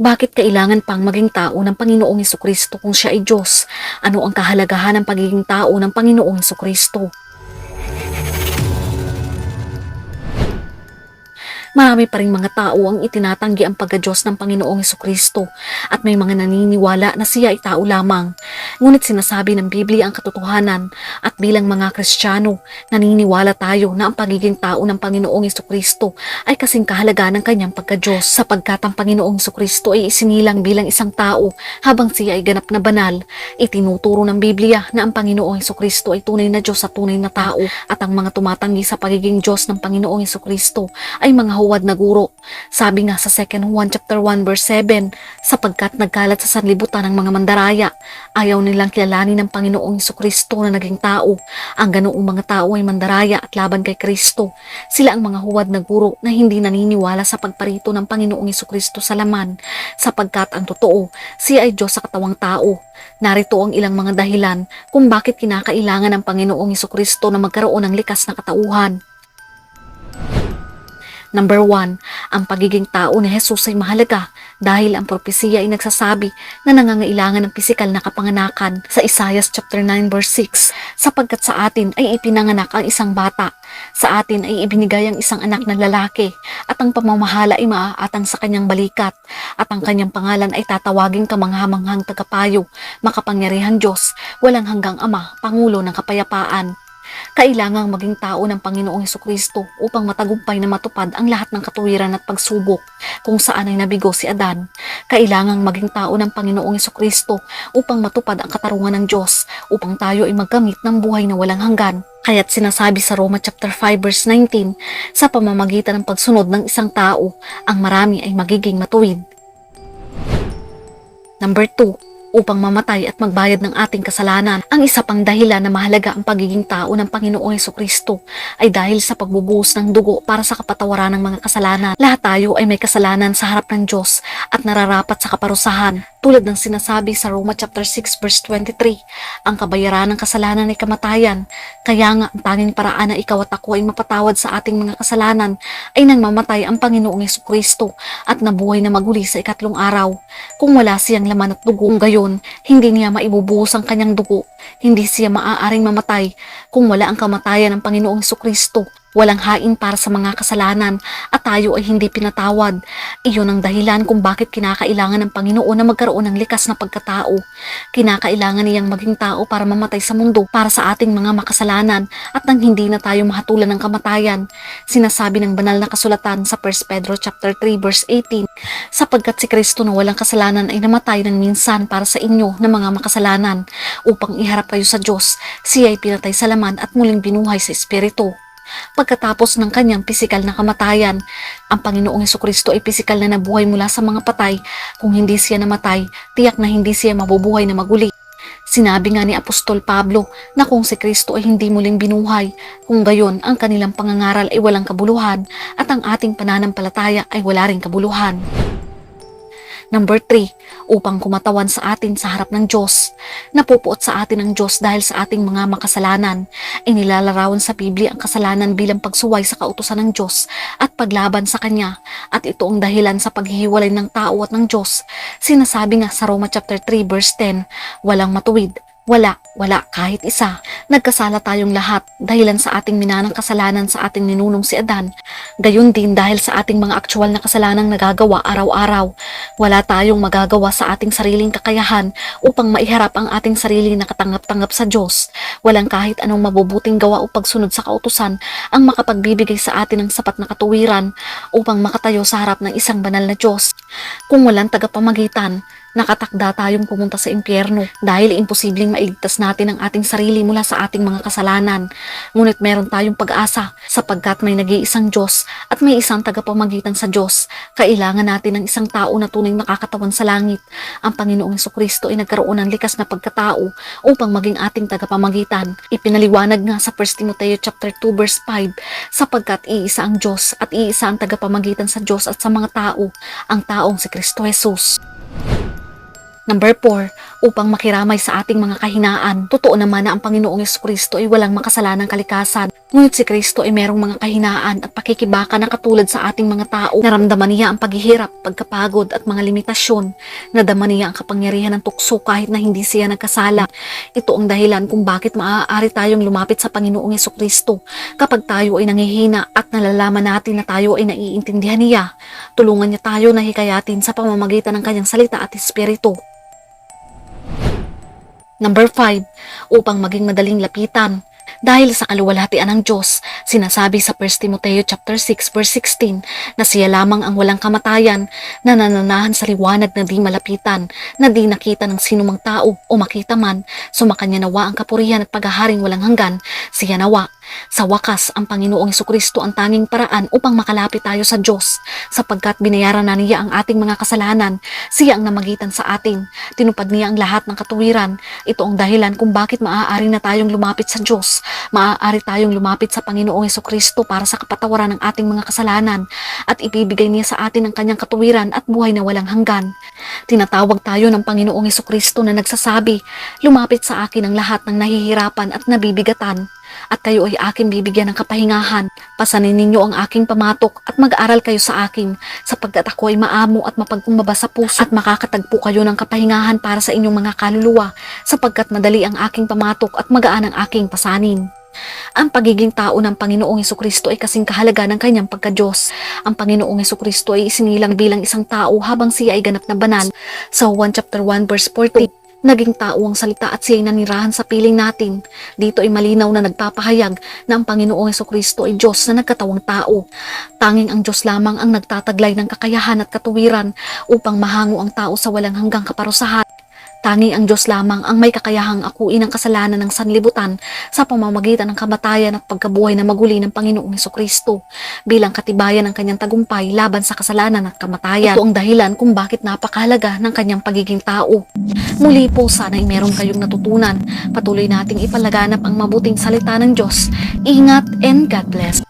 Bakit kailangan pang maging tao ng Panginoong Kristo kung siya ay Diyos? Ano ang kahalagahan ng pagiging tao ng Panginoong Kristo? Marami pa rin mga tao ang itinatanggi ang pagka-Diyos ng Panginoong Kristo at may mga naniniwala na siya ay tao lamang. Ngunit sinasabi ng Biblia ang katotohanan at bilang mga Kristiyano, naniniwala tayo na ang pagiging tao ng Panginoong Kristo ay kasing kahalaga ng kanyang pagka-Diyos sapagkat ang Panginoong Kristo ay isinilang bilang isang tao habang siya ay ganap na banal. Itinuturo ng Biblia na ang Panginoong Kristo ay tunay na Diyos at tunay na tao at ang mga tumatanggi sa pagiging Diyos ng Panginoong Kristo ay mga huwad na guro. Sabi nga sa 2 Juan chapter 1 verse 7, sapagkat nagkalat sa sanlibutan ng mga mandaraya, ayaw nilang kilalanin ng Panginoong Kristo na naging tao. Ang ganoong mga tao ay mandaraya at laban kay Kristo. Sila ang mga huwad na guro na hindi naniniwala sa pagparito ng Panginoong Kristo sa laman, sapagkat ang totoo, siya ay Diyos sa katawang tao. Narito ang ilang mga dahilan kung bakit kinakailangan ng Panginoong Kristo na magkaroon ng likas na katauhan. Number one, ang pagiging tao ni Jesus ay mahalaga dahil ang propesiya ay nagsasabi na nangangailangan ng pisikal na kapanganakan sa Isaiah chapter 9 verse 6 sapagkat sa atin ay ipinanganak ang isang bata. Sa atin ay ibinigay ang isang anak na lalaki at ang pamamahala ay maaatang sa kanyang balikat at ang kanyang pangalan ay tatawaging kamanghamanghang tagapayo, makapangyarihang Diyos, walang hanggang Ama, Pangulo ng Kapayapaan. Kailangang maging tao ng Panginoong Kristo upang matagumpay na matupad ang lahat ng katuwiran at pagsubok kung saan ay nabigo si Adan. Kailangang maging tao ng Panginoong Kristo upang matupad ang katarungan ng Diyos upang tayo ay magkamit ng buhay na walang hanggan. Kaya't sinasabi sa Roma chapter 5 verse 19, sa pamamagitan ng pagsunod ng isang tao, ang marami ay magiging matuwid. Number 2, upang mamatay at magbayad ng ating kasalanan. Ang isa pang dahilan na mahalaga ang pagiging tao ng Panginoong Heso Kristo ay dahil sa pagbubuhos ng dugo para sa kapatawaran ng mga kasalanan. Lahat tayo ay may kasalanan sa harap ng Diyos at nararapat sa kaparusahan. Tulad ng sinasabi sa Roma chapter 6 verse 23, ang kabayaran ng kasalanan ay kamatayan. Kaya nga ang tanging paraan na ikaw at ako ay mapatawad sa ating mga kasalanan ay nang mamatay ang Panginoong Heso Kristo at nabuhay na maguli sa ikatlong araw. Kung wala siyang laman at dugo gayon, hindi niya maibubuhos ang kanyang dugo. Hindi siya maaaring mamatay kung wala ang kamatayan ng Panginoong Heso Kristo. Walang hain para sa mga kasalanan at tayo ay hindi pinatawad. Iyon ang dahilan kung bakit kinakailangan ng Panginoon na magkaroon ng likas na pagkatao. Kinakailangan niyang maging tao para mamatay sa mundo para sa ating mga makasalanan at nang hindi na tayo mahatulan ng kamatayan. Sinasabi ng banal na kasulatan sa 1 Pedro chapter 3 verse 18, sapagkat si Kristo na walang kasalanan ay namatay ng minsan para sa inyo na mga makasalanan upang iharap kayo sa Diyos. Siya ay pinatay sa laman at muling binuhay sa Espiritu. Pagkatapos ng kanyang pisikal na kamatayan, ang Panginoong Kristo ay pisikal na nabuhay mula sa mga patay. Kung hindi siya namatay, tiyak na hindi siya mabubuhay na maguli. Sinabi nga ni Apostol Pablo na kung si Kristo ay hindi muling binuhay, kung gayon ang kanilang pangangaral ay walang kabuluhan at ang ating pananampalataya ay wala ring kabuluhan. Number 3, upang kumatawan sa atin sa harap ng Diyos. Napupuot sa atin ang Diyos dahil sa ating mga makasalanan. Inilalarawan sa Biblia ang kasalanan bilang pagsuway sa kautusan ng Diyos at paglaban sa Kanya. At ito ang dahilan sa paghihiwalay ng tao at ng Diyos. Sinasabi nga sa Roma chapter 3 verse 10, walang matuwid, wala, wala kahit isa. Nagkasala tayong lahat dahilan sa ating minanang kasalanan sa ating ninunong si Adan. Gayun din dahil sa ating mga aktual na kasalanang nagagawa araw-araw. Wala tayong magagawa sa ating sariling kakayahan upang maiharap ang ating sarili na katanggap-tanggap sa Diyos. Walang kahit anong mabubuting gawa o pagsunod sa kautusan ang makapagbibigay sa atin ng sapat na katuwiran upang makatayo sa harap ng isang banal na Diyos. Kung walang tagapamagitan, nakatakda tayong pumunta sa impyerno dahil imposibleng mailigtas natin ang ating sarili mula sa ating mga kasalanan. Ngunit meron tayong pag-asa sapagkat may nag-iisang Diyos at may isang tagapamagitan sa Diyos. Kailangan natin ng isang tao na tunay nakakatawan sa langit. Ang Panginoong Kristo ay nagkaroon ng likas na pagkatao upang maging ating tagapamagitan. Ipinaliwanag nga sa 1 Timoteo chapter 2 verse 5 sapagkat iisa ang Diyos at iisa ang tagapamagitan sa Diyos at sa mga tao, ang taong si Kristo Jesus. Number 4, upang makiramay sa ating mga kahinaan. Totoo naman na ang Panginoong Kristo ay walang makasalanang kalikasan. Ngunit si Kristo ay merong mga kahinaan at pakikibaka na katulad sa ating mga tao. Naramdaman niya ang paghihirap, pagkapagod at mga limitasyon. Nadama niya ang kapangyarihan ng tukso kahit na hindi siya nagkasala. Ito ang dahilan kung bakit maaari tayong lumapit sa Panginoong Kristo kapag tayo ay nangihina at nalalaman natin na tayo ay naiintindihan niya. Tulungan niya tayo na hikayatin sa pamamagitan ng kanyang salita at espiritu. Number 5, upang maging madaling lapitan. Dahil sa kaluwalhatian ng Diyos, sinasabi sa 1 Timoteo chapter 6 verse 16 na siya lamang ang walang kamatayan na nananahan sa liwanag na di malapitan, na di nakita ng sinumang tao o makita man, sumakanya nawa ang kapurihan at paghaharing walang hanggan, siya nawa. Sa wakas, ang Panginoong Kristo ang tanging paraan upang makalapit tayo sa Diyos, sapagkat binayaran na niya ang ating mga kasalanan, siya ang namagitan sa atin, tinupad niya ang lahat ng katuwiran. Ito ang dahilan kung bakit maaari na tayong lumapit sa Diyos, maaari tayong lumapit sa Panginoong Kristo para sa kapatawaran ng ating mga kasalanan, at ibibigay niya sa atin ang kanyang katuwiran at buhay na walang hanggan. Tinatawag tayo ng Panginoong Kristo na nagsasabi, lumapit sa akin ang lahat ng nahihirapan at nabibigatan at kayo ay aking bibigyan ng kapahingahan. Pasanin ninyo ang aking pamatok at mag-aral kayo sa akin sapagkat ako ay maamo at mapagkumbaba sa puso at makakatagpo kayo ng kapahingahan para sa inyong mga kaluluwa sapagkat madali ang aking pamatok at magaan ang aking pasanin. Ang pagiging tao ng Panginoong Kristo ay kasing kahalaga ng kanyang pagka-Diyos. Ang Panginoong Kristo ay isinilang bilang isang tao habang siya ay ganap na banal. Sa 1 chapter 1 verse 40, Naging tao ang salita at siya'y nanirahan sa piling natin. Dito ay malinaw na nagpapahayag na ang Panginoong Heso Kristo ay Diyos na nagkatawang tao. Tanging ang Diyos lamang ang nagtataglay ng kakayahan at katuwiran upang mahango ang tao sa walang hanggang kaparusahan. Tanging ang Diyos lamang ang may kakayahang akuin ang kasalanan ng sanlibutan sa pamamagitan ng kamatayan at pagkabuhay na maguli ng Panginoong Heso Kristo bilang katibayan ng kanyang tagumpay laban sa kasalanan at kamatayan. Ito ang dahilan kung bakit napakahalaga ng kanyang pagiging tao. Muli po sana ay meron kayong natutunan. Patuloy nating ipalaganap ang mabuting salita ng Diyos. Ingat and God bless.